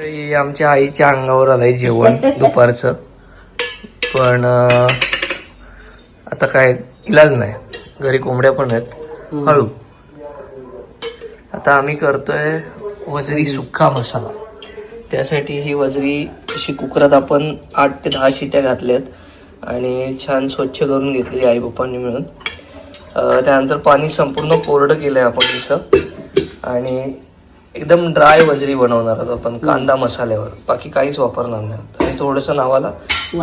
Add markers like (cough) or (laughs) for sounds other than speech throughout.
आमच्या आईच्या अंगावर आलंय जेवण दुपारचं. पण आता काय इलाज नाही. घरी कोंबड्या पण आहेत. हळू. आता आम्ही करतोय वजरी सुक्का मसाला. त्यासाठी ही वजरी अशी कुकरात आपण आठ ते दहा शिट्या घातल्यात आणि छान स्वच्छ करून घेतली आई पप्पांनी मिळून. त्यानंतर पाणी संपूर्ण कोरडं केलंय आपण तिचं आणि एकदम ड्राय वजरी बनवणार आहोत आपण कांदा मसाल्यावर. बाकी काहीच वापरणार नाही. आणि थोडंसं नावाला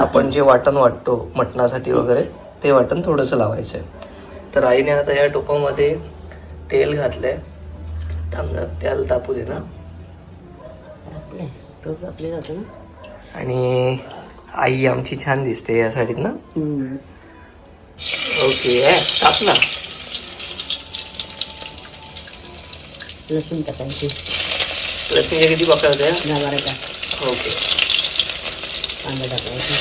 आपण जे वाटण वाटतो मटणासाठी वगैरे ते वाटण थोडंसं लावायचं आहे. तर आईने आता या टोपामध्ये तेल घातलंय. थांबा त्याला तापू दे ना. आणि आई आमची छान दिसते या साडीत ना. ओके ए, टाक ना लसूण टाकायची. लसूणच्या किती पकडते नावारा टाक. ओके. कांदा टाकायचा.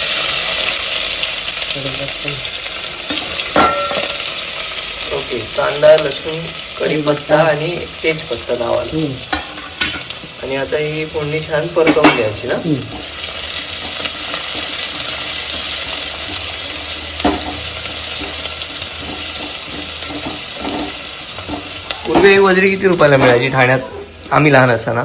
ओके. कांदा लसूण कढीपत्ता आणि तेजपत्ता हम्म. आणि आता ही फोडणी छान परतवून घ्यायची ना? पूर्वी एक वजरी किती रुपयाला मिळायची ठाण्यात? आम्ही लहान असताना.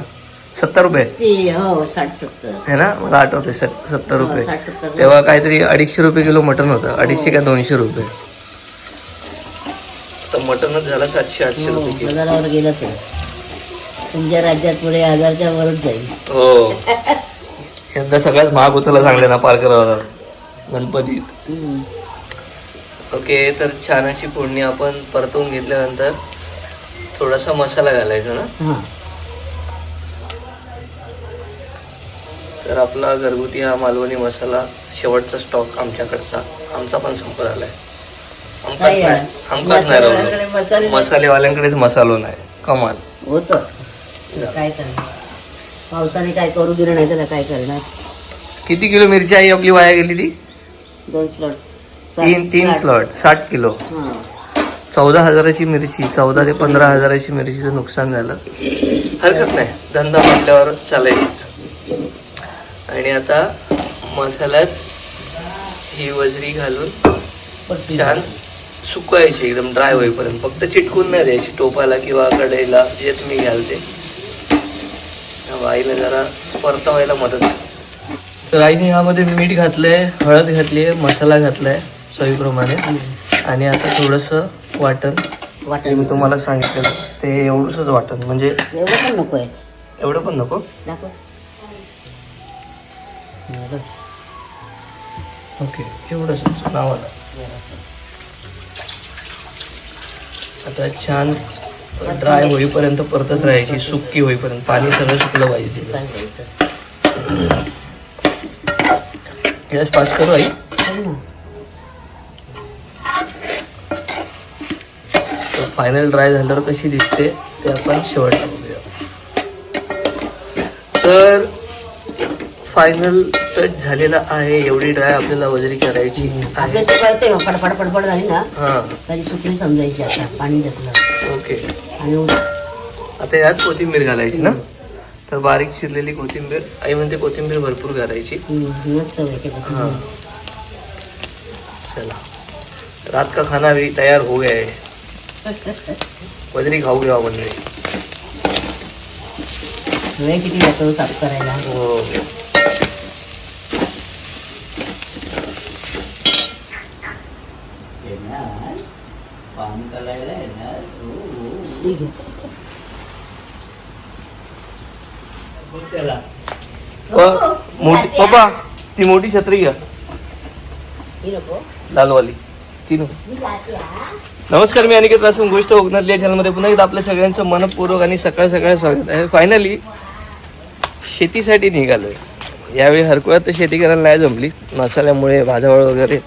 सत्तर रुपये? ते हो साठ सत्तर. है ना? मला आठवते सत्तर हो, रुपये. साठ सत्तर तेव्हा काहीतरी अडीचशे रुपये किलो मटन होतं. अडीचशे का दोनशे रुपये. तर मटनच झालं सातशे आठशे हो, रुपये किलो. बाजारावर गेलं ते. तुमच्या राज्यात पुढे हजारच्या वरच जाईल. हो. यंदा सगळ्याच महाग होताला सांगले ना पार करावं. गणपतीत. हम्म. ओके तर छान अशी फोडणी आपण परतवून घेतल्यानंतर थोडासा मसाला घालायचा ना? हा. तर आपला घरगुती हा मालवणी मसाला शेवटचा स्टॉक आमच्याकडचा. आमचा पण संपत आलाय. नाही मसालेवाल्यांकडे राहिलो मसालेवाल्यांकडेच मसालो नाही. कमाल. होत. काय करणार? पावसाने काय करू दिलं नाही त्याला काय करणार? किती किलो मिरची आई आपली वाया गेली ती? दोन स्लॉट तीन तीन स्लॉट साठ किलो. हा. चौदा हजाराची मिरची चौदा ते पंधरा हजाराची मिरचीचं नुकसान झालं. हरकत नाही. धंदा म्हटल्यावर चालायचीच आणि आता मसाल्यात ही वजरी घालून. छान सुकवायची एकदम ड्राय होईपर्यंत. फक्त चिटकून नाही द्यायची. टोपाला किंवा कढईला जे तुम्ही घ्याल ते. आईला जरा परतवायला मदत. तर आईने ह्यामध्ये मीठ घातलंय हळद घातली आहे मसाला घातलाय चवीप्रमाणे आणि आता थोडंसं वाटण. वाटण. मी तुम्हाला सांगितलेलं ते एवढंच वाटण. म्हणजे एवढं पण नको आहे. एवढं पण नको? दाखव हा, ओके. एवढंच नावाला. आता छान ड्राय होईपर्यंत परतत राहायची. सुक्की होईपर्यंत. पाणी सगळं सुकलं पाहिजे गॅस पास करू आई हो ना. तर फायनल ड्राय झाल्यावर कशी दिसते ते आपण शेवटला बघूया. तर फायनल टच झालेला आहे एवढी ड्राय आपल्याला वजरी करायची आहे. आपल्याला कळते मग फडफड फडफड झाली ना तरी सुकली समजायची आता पाणी घेतलं. ओके आणि उ- आता यात कोथिंबीर घालायची ना? तर बारीक चिरलेली कोथिंबीर आई म्हणते कोथिंबीर भरपूर घालायची. चला. रात का खाना भी तैयार हो गया है. (laughs) वजरी खाऊ घ्या म्हणजे वेळ किती जातो साफ करायला? हो. ठीक आहे. प- मोठी पप्पा ती मोठी छत्री घ्या. ही लालवाली. ती नको नमस्कार मी अनिकेत रासून गोष्ट कोकणातल्या चॅनलमध्ये पुन्हा एकदा आपल्या सगळ्यांचं मनपूर्वक आणि सकाळ सकाळ स्वागत आहे. फायनली शेतीसाठी निघालोय. यावेळी हरकुळ्यात तर शेती करायला नाही जमली. मसाल्यामुळे भाजावळ वगैरे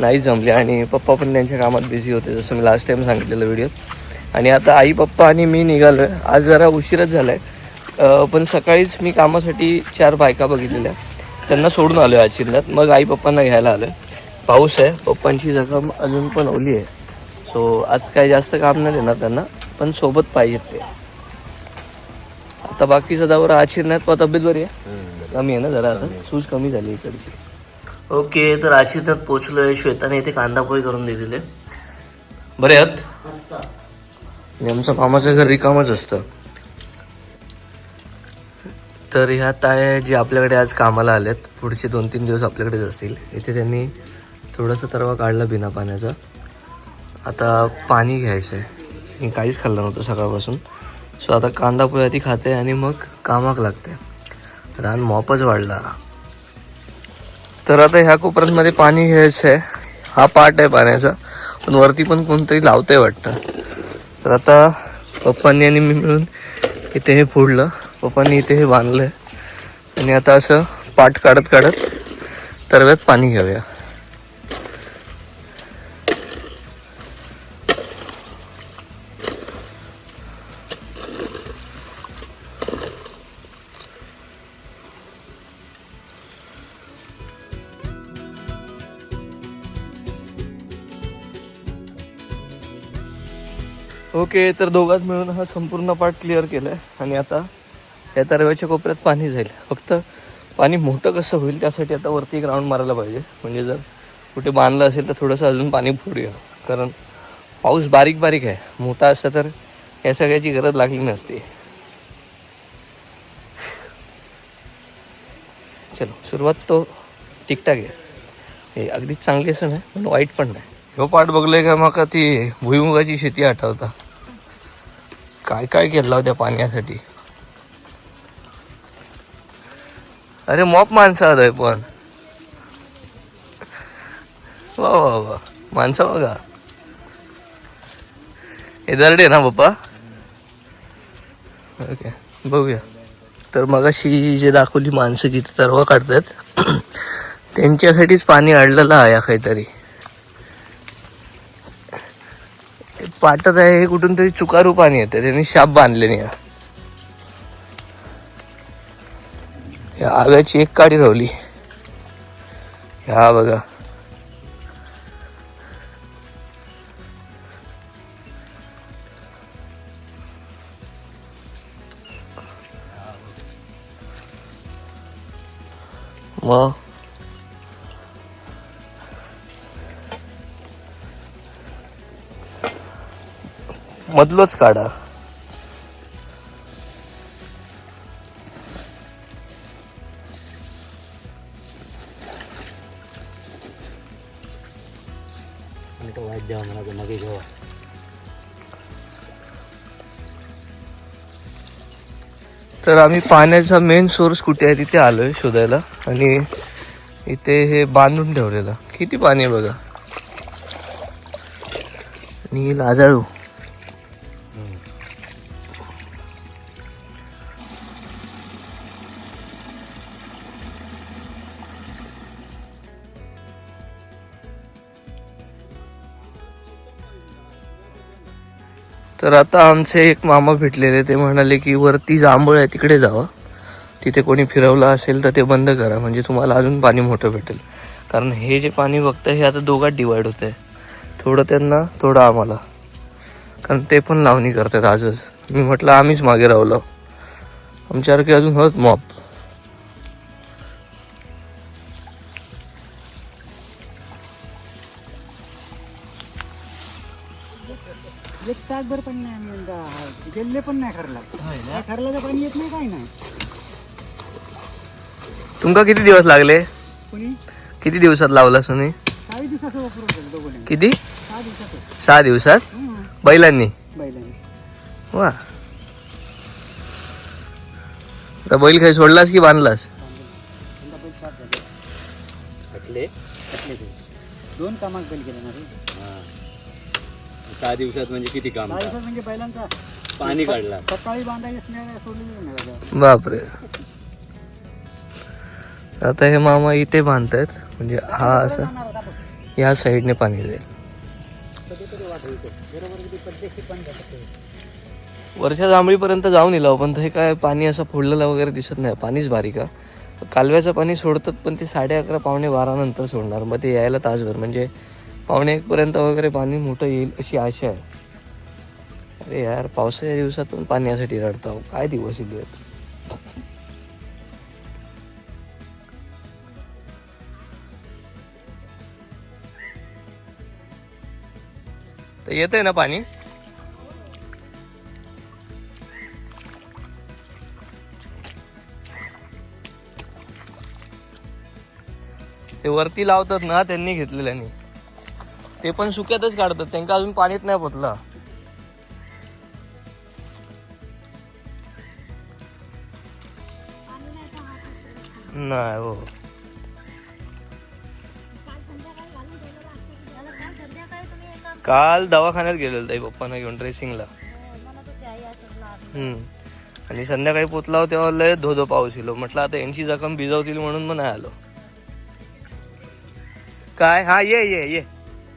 नाही जमली आणि पप्पा पण त्यांच्या कामात बिझी होते जसं मी लास्ट टाईम सांगितलेलं व्हिडिओत आणि आता आई पप्पा आणि मी निघालोय. आज जरा उशीरच झालाय. आहे पण सकाळीच मी कामासाठी चार बायका बघितलेल्या. त्यांना सोडून आलोय आज चिन्हात मग आई पप्पांना घ्यायला आलोय. पाऊस आहे. पप्पांची जखम अजून पण ओली आहे. सो आज काही जास्त काम नाही देणार त्यांना पण सोबत पाहिजेत ते. आता बाकी सदावर आज शिरण्यात तब्येत बरी आहे? कमी आहे ना जरा आता? सूज कमी झाली इकडची. ओके तर आचिरण्यात पोचलोय श्वेताने इथे कांदा पोळी करून दिलेले. बरे आहात? आणि आमचं मामाचं घर रिकामच असतं. तर ह्या ताया जे आपल्याकडे आज कामाला आल्यात पुढचे दोन तीन दिवस आपल्याकडेच असतील. इथे त्यांनी थोडासा तरवा काढला बिना पाण्याचा. आता पाणी घ्यायचं आहे मी काहीच खाल्लं नव्हतं सकाळपासून. सो आता कांदा पोळ्या खाते आणि मग कामाक लागते. रान मॉपच वाढला. तर आता ह्या कोपऱ्यांमध्ये पाणी घ्यायचं आहे हा पार्ट आहे पाण्याचा. पण वरती पण कोणतरी लावतंय वाटतं. तर आता पप्पांनी आणि मी मिळून इथे हे फोडलं. पप्पांनी इथे हे बांधलं आहे आणि आता असं पाठ काढत काढत तरव्यात पाणी घेऊया. ओके तर दोघात मिळून हा संपूर्ण पार्ट क्लिअर केलाय. आणि आता या तरव्याच्या कोपऱ्यात पाणी जाईल. फक्त पाणी मोठं कसं होईल त्यासाठी आता वरती एक राऊंड मारायला पाहिजे. म्हणजे जर कुठे बांधलं असेल तर थोडंसं अजून पाणी फोडूया कारण पाऊस बारीक बारीक आहे. मोठा असता तर या सगळ्याची गरज लागली नसते. चलो सुरुवात तो ठीकठाक आहे. हे अगदीच चांगली असं नाही पण वाईट पण नाही. ह्यो पाठ बघलोय का मग ती भुईमुगाची शेती आठवता. काय काय केलं त्या पाण्यासाठी? अरे मॉप माणसं आहे पण. वा वा वा. माणसं बघा. हे दरडे ना बाप्पा ओके बघूया. तर मगाशी जे दाखवली माणसं जिथे तरवा काढतात (clears throat) त्यांच्यासाठीच पाणी अडलेलं आहे काहीतरी. पाटत आहे हे कुठून तरी चुकारू पाणी येतं त्यांनी शाप बांधले नाही. या आव्याची एक काडी रावली. ह्या बघा. मग? मधलोच काढा. तर आम्ही पाण्याचा मेन सोर्स कुठे आहे तिथे आलोय शोधायला. आणि इथे हे बांधून ठेवलेलं. किती पाणी आहे बघा. आणि लाजाळू. तर आता आमचे एक मामा भेटलेले ते म्हणाले की वरती जांभूळ आहे तिकडे जावं. तिथे कोणी फिरवलं असेल तर ते बंद करा म्हणजे तुम्हाला अजून पाणी मोठं भेटेल. कारण हे जे पाणी बघतं हे आता दोघात डिवाइड होतं आहे थोडं त्यांना थोडं आम्हाला. कारण ते पण लावणी करतात आजच. मी म्हटलं आम्हीच मागे राहलो. आमच्यासारखे अजून होत मॉप तासभर पण नाही आम्ही गेले पण नाही खरला. खरला पाणी येत नाही काय नाही. तुमका किती दिवस लागले? कोणी? किती दिवसात लावला सोनी? किती? सहा दिवसात? बैलांनी? वा. बैल काही सोडलास की बांधलास? दोन कामात बैल गेले ना सहा दिवसात म्हणजे किती काम दिवसात म्हणजे बैलांचा पाणी काढला. सकाळी राजा. बापरे. आता हे मामा इथे बांधतायत म्हणजे हा असा. या साईडने पाणी जाईल. कधी कधी वाटवतो बरोबर किती प्रत्येक पण जातं वर्षा जांभळीपर्यंत जाऊन येलो पण हे काय पाणी असं फोडलेलं वगैरे दिसत नाही. पाणीच बारीक आहे. कालव्याचं पाणी सोडतात पण ते साडे अकरा पावणे बारा नंतर सोडणार. मग ते यायला तासभर. म्हणजे पावणे एकपर्यंत वगैरे पाणी मोठं येईल अशी आशा आहे. अरे यार पावसाच्या दिवसातून पाण्यासाठी रडतो काय दिवस येत तर येतंय ना पाणी? ते वरती लावतात ना त्यांनी घेतलेल्यानी ते पण सुक्यातच काढतात. त्यांना अजून पाण्यात नाही पोतला नाही हो. काल दवाखान्यात गेलेलो ताई पप्पांना घेऊन ड्रेसिंगला हम्म. आणि संध्याकाळी पोचला हो तेव्हा लय धो धो पाऊस येलो. म्हटलं आता यांची जखम भिजवतील म्हणून मग नाही आलो. काय? हा ये ये ये.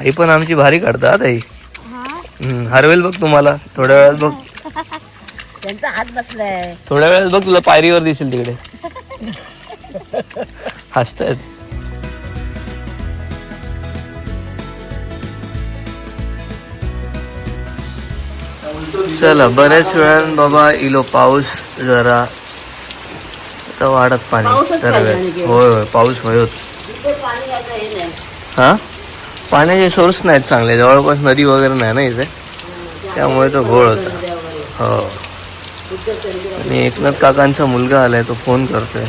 आई पण आमची भारी काढतात आई. हरवेल बघ तुम्हाला. थोड्या वेळात बघ. त्यांचा हात बसलाय. थोड्या वेळात बघ तुला पायरीवर दिसेल तिकडे. हसतायत चला बऱ्याच वेळान बाबा इलो पाऊस जरा वाढत पाणी. होय होय पाऊस होय होत. हा? पाण्याचे सोर्स नाहीत चांगले. जवळपास नदी वगैरे नाही ना इथे. त्यामुळे तो घोळ होता. हो. आणि एकनाथ काकांचा मुलगा आलाय तो फोन करतोय.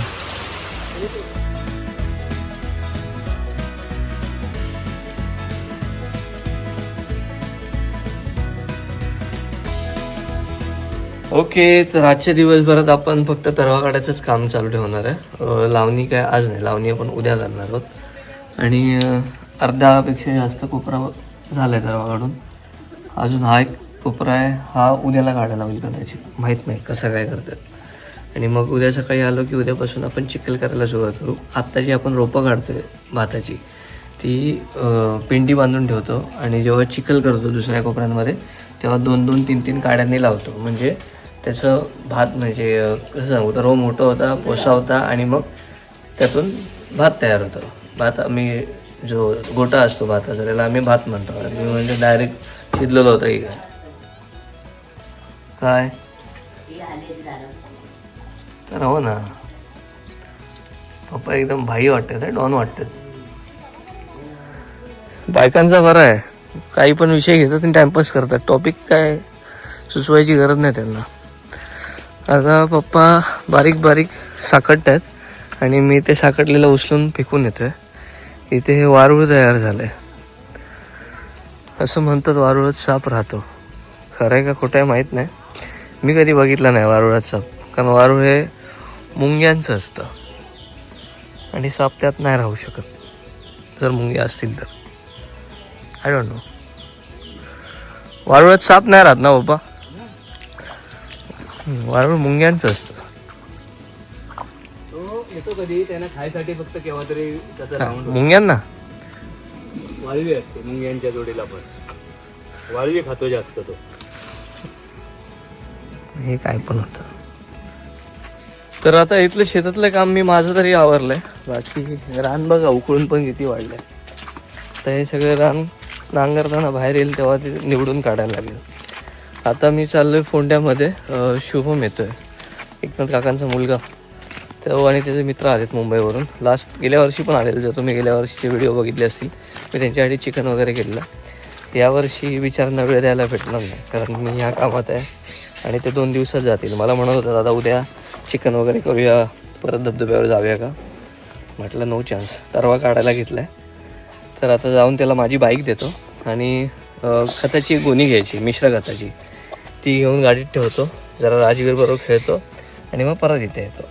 ओके तर आजच्या दिवसभरात आपण फक्त तरवा काढायचंच काम चालू ठेवणार आहे. लावणी काय आज नाही. लावणी आपण उद्या करणार आहोत. आणि अर्ध्यापेक्षा जास्त कोपरा झाला आहे काढून अजून हा एक कोपरा आहे हा उद्याला काढायला होईल कदाचित. माहीत नाही कसा काय करतात. आणि मग उद्या सकाळी आलो की उद्यापासून आपण चिखल करायला सुरुवात करू. आत्ता जी आपण रोपं काढतोय भाताची ती पेंडी पिंडी बांधून ठेवतो आणि जेव्हा चिखल करतो दुसऱ्या कोपऱ्यांमध्ये तेव्हा दोन दोन तीन तीन काड्यांनी लावतो. म्हणजे त्याचं भात म्हणजे कसं सांगू तर रो मोठं होता पोसा होता आणि मग त्यातून भात तयार होतो. भात आम्ही जो गोटा असतो भाताचा त्याला आम्ही भात म्हणतो. मी म्हणजे डायरेक्ट शिजलेलं होतं ही काय? काय तर हो ना. पप्पा एकदम भाई वाटतात डॉन वाटतात. बायकांचा बरा आहे. काही पण विषय घेतात आणि टाइमपास करतात. टॉपिक काय सुचवायची गरज नाही त्यांना. आता पप्पा बारीक बारीक साकटत आहेत आणि मी ते साकटलेलं उचलून फेकून येतोय इथे हे वारूळ तयार झालंय. असं म्हणतात वारुळात साप राहतो. खरं आहे का खोटं आहे माहीत नाही. मी कधी बघितलं नाही वारुळात साप. कारण वारुळ हे मुंग्यांचं असतं. आणि साप त्यात नाही राहू शकत. जर मुंग्या असतील तर. आय डोंट नो वारुळात साप नाही राहत ना बाबा? वारुळ मुंग्यांचं असतं. कधी? त्यांना खायसाठी फक्त केव्हा तरी त्याचा राऊंड मुंग्यांना? वाळवी असते मुंग्यांच्या जोडीला पण. वाळवी खातो जास्त तो. हे काय पण होतं. तर आता इथलं शेतातलं काम मी माझं तरी आवरलंय. बाकी रान बघा उकळून पण किती वाढलंय. तर हे सगळं रान नांगरताना बाहेर येईल तेव्हा ते निवडून काढायला लागेल. आता मी चाललोय फोंड्यामध्ये शुभम येतोय. एकनाथ काकांचा मुलगा. तो आणि त्याचे मित्र आलेत मुंबईवरून. लास्ट गेल्या वर्षी पण आलेले जर तुम्ही गेल्या वर्षीचे व्हिडिओ बघितले असतील. मी त्यांच्यासाठी चिकन वगैरे केलेलं. यावर्षी विचारांना वेळ द्यायला भेटणार नाही. कारण मी ह्या कामात आहे आणि ते दोन दिवसात जातील. मला म्हणत होतं दादा उद्या चिकन वगैरे करूया. परत धबधब्यावर जाऊया का? म्हटलं नो चान्स तरवा काढायला घेतला आहे तर आता जाऊन त्याला माझी बाईक देतो. आणि खताची गोणी घ्यायची मिश्र खताची. ती घेऊन गाडीत ठेवतो. जरा राजवीर बरोबर खेळतो. आणि मग परत इथे येतो.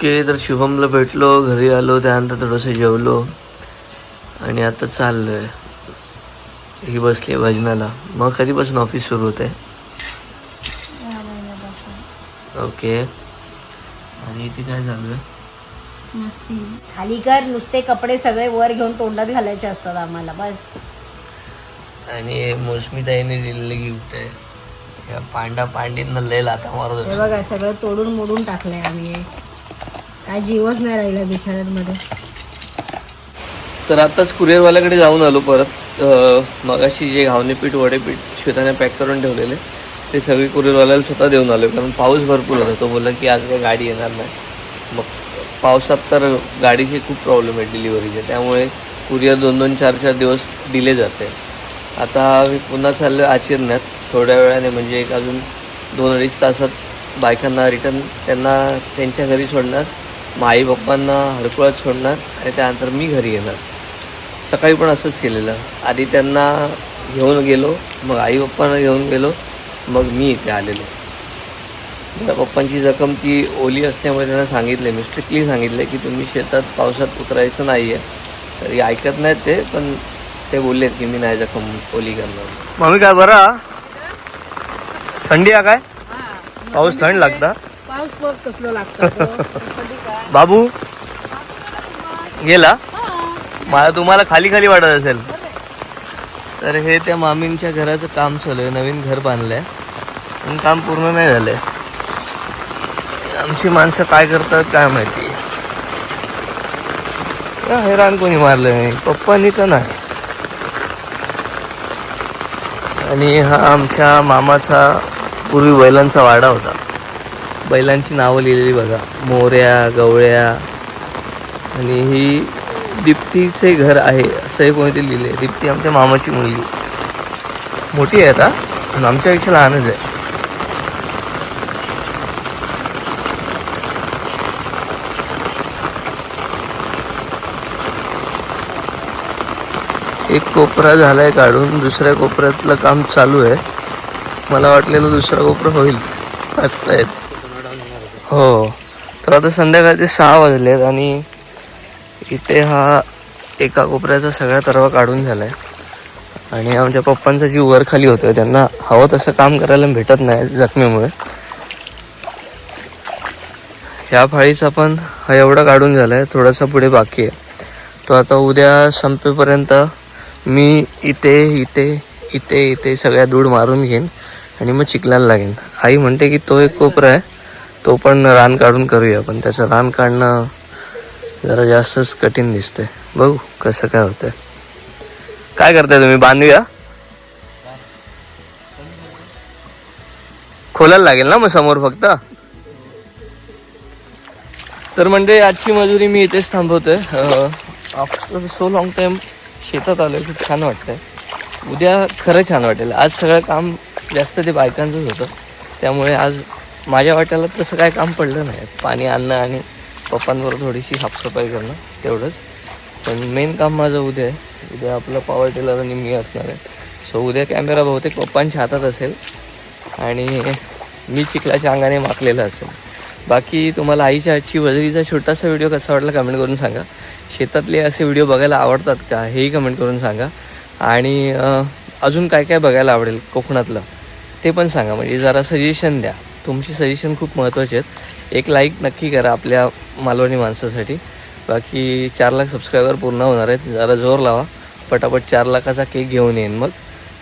ओके तर शुभमला भेटलो घरी आलो त्यानंतर थोडंसं जेवलो. आणि आता चाललोय. ही बसली आहे भजनाला. मग कधीपासून ऑफिस सुरू होत आहे ओके. आणि इथे काय चालू आहे खाली कर नुसते कपडे सगळे वर घेऊन तोंडात घालायचे असतात आम्हाला बस. आणि मोसमीताईने दिलेलं गिफ्ट आहे. या पांडा पांडींना लय लाता मारत बघा सगळं तोडून मोडून टाकलंय आम्ही. काय जीवच नाही राहिला बिछाड्यांमध्ये तर आताच कुरिअरवाल्याकडे जाऊन आलो परत. मगाशी जे घावणे पीठ वडेपीठ श्वेताने पॅक करून ठेवलेले ते सगळे कुरिअरवाल्याला स्वतः देऊन आलो. कारण पाऊस भरपूर होता. तो बोलला की आज काही गाडी येणार नाही. मग पावसात तर गाडीचे खूप प्रॉब्लेम आहे डिलिव्हरीचे त्यामुळे कुरिअर दोन दोन चार चार दिवस डिले जाते. आता मी पुन्हा चाललो आहे थोड्या वेळाने म्हणजे एक अजून दोन अडीच तासात बायकांना रिटर्न त्यांना त्यांच्या घरी सोडणार मग आई पप्पांना हडकुळात सोडणार आणि त्यानंतर मी घरी येणार. सकाळी पण असंच केलेलं. आधी त्यांना घेऊन गेलो मग आई पप्पांना घेऊन गेलो मग मी इथे आलेलो. जरा पप्पांची जखम ती ओली असल्यामुळे त्यांना सांगितले मी स्ट्रिक्टली सांगितले की तुम्ही शेतात पावसात उतरायचं नाही आहे तरी ऐकत नाहीत ते पण ते बोललेत की मी नाही जखम ओली करणार. मम्मी काय बरा? थंडी आहे काय? पाऊस थंड लागता? कसलं लागतं (laughs) बाबू? गेला? मला तुम्हाला खाली खाली वाटत असेल. तर हे त्या मामींच्या घराचं काम चालू आहे. नवीन घर बांधलंय. पण काम पूर्ण नाही झालंय. आमची माणसं काय करतात काय माहिती. का हैराण कोणी मारलं नाही पप्पांनी तर नाही. आणि हा आमच्या मामाचा पूर्वी बैलांचा वाडा होता. बैलांची नावं लिहिलेली बघा. मोऱ्या गवळ्या. आणि ही दीप्तीचे घर आहे असं हे कोणीतरी लिहिले दीप्ती आमच्या मामाची मुलगी. मोठी आहे आता पण आमच्यापेक्षा लहानच आहे. एक कोपरा झालाय काढून दुसऱ्या कोपऱ्यातलं काम चालू आहे. मला वाटलेलं दुसरा कोपरा होईल. आहेत हो. तर आता संध्याकाळचे सहा वाजले आहेत आणि इथे हा एका कोपऱ्याचा सगळा तरवा काढून झालाय. आणि आमच्या पप्पांचा जीव वर खाली होतोय. त्यांना हवं तसं काम करायला भेटत नाही जखमीमुळे. ह्या फाळीचा पण हा एवढा काढून झालाय थोडासा पुढे बाकी आहे. तो आता उद्या संपेपर्यंत मी इथे इथे इथे इथे सगळ्या दूड मारून घेईन आणि मग चिखलाला लागेन. आई म्हणते की तो एक कोपरा आहे. तो पण रान काढून करूया पण त्याचं रान काढणं जरा जास्तच कठीण दिसतंय. बघू कसं काय होतंय. काय करताय तुम्ही? बांधूया? खोलायला लागेल ना मग समोर फक्त? तर म्हणजे आजची मजुरी मी इथेच थांबवतोय. आफ्टर सो लॉंग टाईम शेतात आलोय खूप छान वाटतंय. उद्या खरं छान वाटेल. आज सगळं काम जास्त ते बायकांचंच होतं. त्यामुळे आज माझ्या वाट्याला तसं काय काम पडलं नाही. पाणी आणणं आणि पप्पांवर थोडीशी साफसफाई करणं तेवढंच. पण मेन काम माझं उद्या आहे. उद्या आपलं पॉवर टेलर आणि मी असणार आहे. सो उद्या कॅमेरा बहुतेक पप्पांच्या हातात असेल आणि मी चिखलाच्या अंगाने माकलेलं असेल. बाकी तुम्हाला आईच्या आजची वजरीचा छोटासा व्हिडिओ कसा वाटला कमेंट करून सांगा. शेतातले असे व्हिडिओ बघायला आवडतात का हेही कमेंट करून सांगा. आणि अजून काय काय बघायला आवडेल कोकणातलं ते पण सांगा. म्हणजे जरा सजेशन द्या. तुमची सजेशन खूप महत्त्वाचे आहेत. एक लाईक नक्की करा आपल्या मालवणी माणसासाठी. बाकी चार लाख सबस्क्रायबर पूर्ण होणार आहेत. जरा जोर लावा. पटापट चार लाखाचा केक घेऊन येईन मग.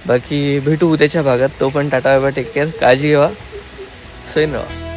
बाकी भेटू उद्याच्या भागात. तो पण टाटा बाबा टेक केअर काळजी घ्यावा सैन राहा